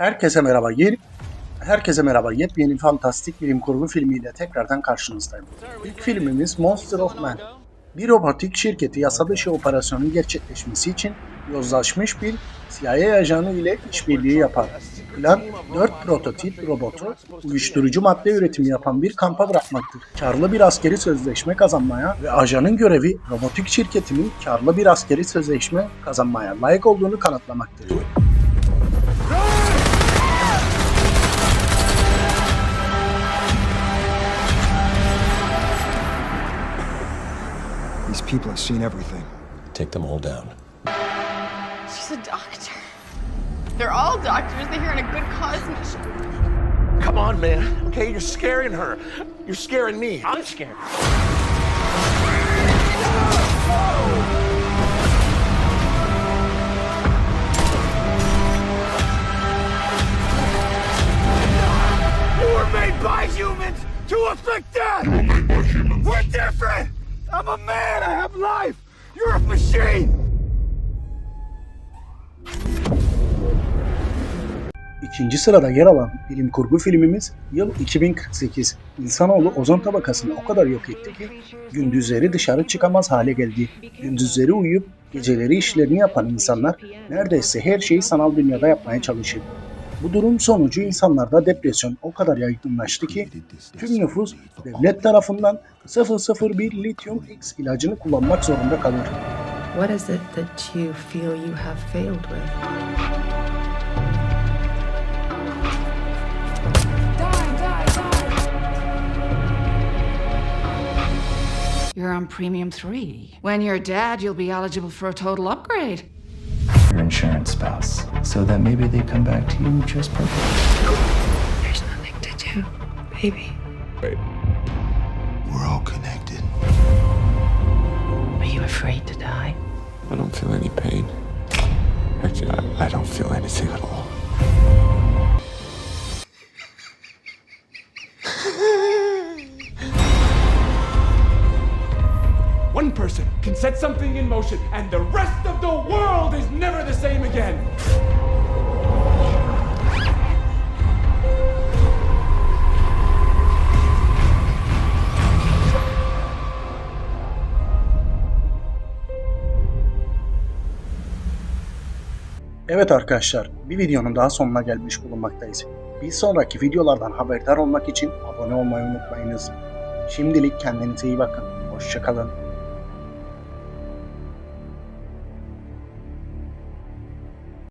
Herkese merhaba. Yeni Herkese merhaba. Yepyeni fantastik bilim kurgu filmiyle tekrardan karşınızdayım. İlk filmimiz Monster of Man. Bir robotik şirketi yasa dışı operasyonun gerçekleşmesi için yozlaşmış bir CIA ajanı ile işbirliği yapar. Plan 4 prototip robotu uyuşturucu madde üretimi yapan bir kampa bırakmaktır. Karlı bir askeri sözleşme kazanmaya ve ajanın görevi robotik şirketinin karlı bir askeri sözleşme kazanmaya layık olduğunu kanıtlamaktır. People have seen everything. Take them all down. She's a doctor. They're all doctors. They're here on a good cause mission. Come on, man. Okay, you're scaring her. You're scaring me. I'm scared. You were made by humans to afflict death. We're different. I'm a man. I have life. You're a machine. İkinci sırada yer alan bilim kurgu filmimiz yıl 2048. İnsanoğlu ozon tabakasını o kadar yok etti ki gündüzleri dışarı çıkamaz hale geldi. Gündüzleri uyuyup geceleri işlerini yapan insanlar neredeyse her şeyi sanal dünyada yapmaya çalışır. Bu durum sonucu insanlarda depresyon o kadar yaygınlaştı ki tüm nüfus devlet tarafından 001 lityum X ilacını kullanmak zorunda kalır. What is it that you feel you have failed with? You're on Premium 3. When you're dead, you'll be eligible for a total upgrade. Your insurance spouse so that maybe they come back to you just perfect. There's nothing to do, baby. We're all connected. Are you afraid to die? I don't feel any pain. Actually, I, I don't feel anything at all. One person can set something in motion, and the rest of the world is never the same again. Evet arkadaşlar, bir videonun daha sonuna gelmiş bulunmaktayız. Bir sonraki videolardan haberdar olmak için abone olmayı unutmayınız. Şimdilik kendinize iyi bakın. Hoşçakalın.